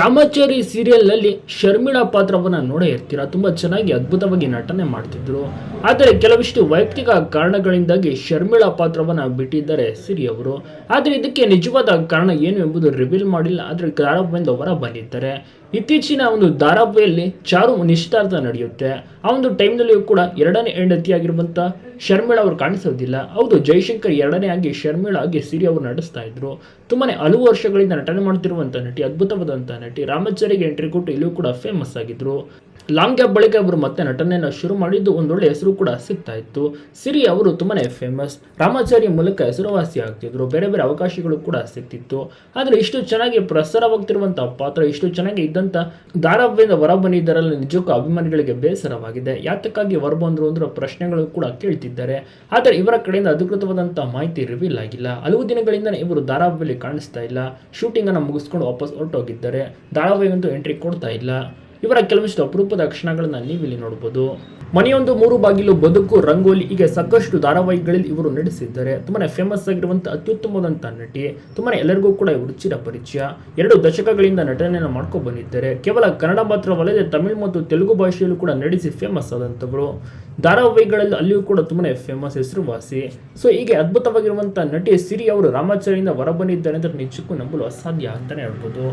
ರಾಮಾಚಾರಿ ಸೀರಿಯಲ್ನಲ್ಲಿ ಶರ್ಮಿಳಾ ಪಾತ್ರವನ್ನು ನೋಡೇ ಇರ್ತೀರ? ತುಂಬ ಚೆನ್ನಾಗಿ ಅದ್ಭುತವಾಗಿ ನಟನೆ ಮಾಡ್ತಿದ್ರು. ಆದರೆ ಕೆಲವಿಷ್ಟು ವೈಯಕ್ತಿಕ ಕಾರಣಗಳಿಂದಾಗಿ ಶರ್ಮಿಳಾ ಪಾತ್ರವನ್ನು ಬಿಟ್ಟಿದ್ದಾರೆ ಸಿರಿ ಅವರು. ಆದರೆ ಇದಕ್ಕೆ ನಿಜವಾದ ಕಾರಣ ಏನು ಎಂಬುದು ರಿವೀಲ್ ಮಾಡಿಲ್ಲ. ಆದರೆ ಧಾರಾವಾಹಿಯಿಂದ ಹೊರ ಬಂದಿದ್ದಾರೆ. ಇತ್ತೀಚಿನ ಒಂದು ಧಾರಾವಾಹಿಯಲ್ಲಿ ಚಾರು ನಿಶ್ಚಿತಾರ್ಥ ನಡೆಯುತ್ತೆ. ಆ ಒಂದು ಟೈಮ್ನಲ್ಲಿಯೂ ಕೂಡ ಎರಡನೇ ಹೆಂಡತಿಯಾಗಿರುವಂಥ ಶರ್ಮಿಳಾ ಅವರು ಕಾಣಿಸೋದಿಲ್ಲ. ಹೌದು, ಜೈಶಂಕರ್ ಎರಡನೇ ಆಗಿ ಶರ್ಮಿಳಾ ಆಗಿ ಸಿರಿ ಅವರು ನಡೆಸ್ತಾ ಇದ್ರು. ತುಂಬಾನೇ ಹಲವು ವರ್ಷಗಳಿಂದ ನಟನೆ ಮಾಡ್ತಿರುವಂಥ ನಟಿ ಅದ್ಭುತವಾದಂಥ ನಟಿ ರಾಮಚಾರಿಗೆ ಎಂಟ್ರಿ ಕೊಟ್ಟು ಇಲ್ಲೂ ಕೂಡ ಫೇಮಸ್ ಆಗಿದ್ರು. ಲಾಂಗ್ ಗ್ಯಾಪ್ ಬಳಿಕ ಅವರು ಮತ್ತೆ ನಟನೆಯನ್ನು ಶುರು ಮಾಡಿದ್ದು ಒಂದೊಳ್ಳೆ ಹೆಸರು ಕೂಡ ಸಿಗ್ತಾ ಇತ್ತು. ಸಿರಿ ಅವರು ತುಂಬಾ ಫೇಮಸ್ ರಾಮಾಚಾರಿ ಮೂಲಕ ಹೆಸರುವಾಸಿ ಆಗ್ತಿದ್ರು. ಬೇರೆ ಬೇರೆ ಅವಕಾಶಗಳು ಕೂಡ ಸಿಗ್ತಿತ್ತು ಆದರೆ ಇಷ್ಟು ಚೆನ್ನಾಗಿ ಪ್ರಸಾರವಾಗ್ತಿರುವಂತಹ ಪಾತ್ರ, ಇಷ್ಟು ಚೆನ್ನಾಗಿ ಇದ್ದಂಥ ಹೊರ ಬಂದಿದ್ದಾರಲ್ಲ ನಿಜಕ್ಕೂ ಅಭಿಮಾನಿಗಳಿಗೆ ಬೇಸರವಾಗಿದೆ. ಯಾತಕ್ಕಾಗಿ ಹೊರ ಬಂದ್ರು ಅಂದ್ರೆ ಪ್ರಶ್ನೆಗಳು ಕೂಡ ಕೇಳ್ತಿದ್ದಾರೆ. ಆದರೆ ಇವರ ಕಡೆಯಿಂದ ಅಧಿಕೃತವಾದಂತಹ ಮಾಹಿತಿ ರಿವೀಲ್ ಆಗಿಲ್ಲ. ಹಲವು ದಿನಗಳಿಂದ ಇವರು ಧಾರಾವಾಹಿಯಲ್ಲಿ ಕಾಣಿಸ್ತಾ ಇಲ್ಲ. ಶೂಟಿಂಗ್ ಅನ್ನು ಮುಗಿಸ್ಕೊಂಡು ವಾಪಸ್ ಹೊರಟೋಗಿದ್ದಾರೆ. ಧಾರಾವಾಹಿಗಂತೂ ಎಂಟ್ರಿ ಕೊಡ್ತಾ ಇಲ್ಲ. ಇವರ ಕೆಲವಷ್ಟು ಅಪರೂಪದ ಕ್ಷಣಗಳನ್ನ ನೀವಿಲ್ಲಿ ನೋಡಬಹುದು ಮನೆಯೊಂದು ಮೂರು ಬಾಗಿಲು ಬದುಕು ರಂಗೋಲಿ ಹೀಗೆ ಸಾಕಷ್ಟು ಧಾರಾವಾಹಿಗಳಲ್ಲಿ ಇವರು ನಡೆಸಿದ್ದಾರೆ ತುಂಬಾನೇ ಫೇಮಸ್ ಆಗಿರುವಂಥ ಅತ್ಯುತ್ತಮವಾದಂಥ ನಟಿ, ತುಂಬಾನೇ ಎಲ್ಲರಿಗೂ ಕೂಡ ಇವರು ಚಿರ ಪರಿಚಯ. ಎರಡು ದಶಕಗಳಿಂದ ನಟನೆಯನ್ನು ಮಾಡ್ಕೊಂಡು ಬಂದಿದ್ದಾರೆ. ಕೇವಲ ಕನ್ನಡ ಮಾತ್ರವಲ್ಲದೆ ತಮಿಳು ಮತ್ತು ತೆಲುಗು ಭಾಷೆಯಲ್ಲೂ ಕೂಡ ನಡೆಸಿ ಫೇಮಸ್ ಆದಂಥವರು. ಧಾರಾವಾಹಿಗಳಲ್ಲಿ ಅಲ್ಲಿಯೂ ಕೂಡ ತುಂಬಾನೇ ಫೇಮಸ್ ಹೆಸರುವಾಸಿ. ಸೊ ಹೀಗೆ ಅದ್ಭುತವಾಗಿರುವಂಥ ನಟಿ ಸಿರಿ ಅವರು ರಾಮಾಚಾರ್ಯಿಂದ ಹೊರಬಂದಿದ್ದಾರೆ ಅಂತ ನಿಜಕ್ಕೂ ನಂಬಲು ಅಸಾಧ್ಯ ಅಂತಾನೆ ಹೇಳ್ಬೋದು.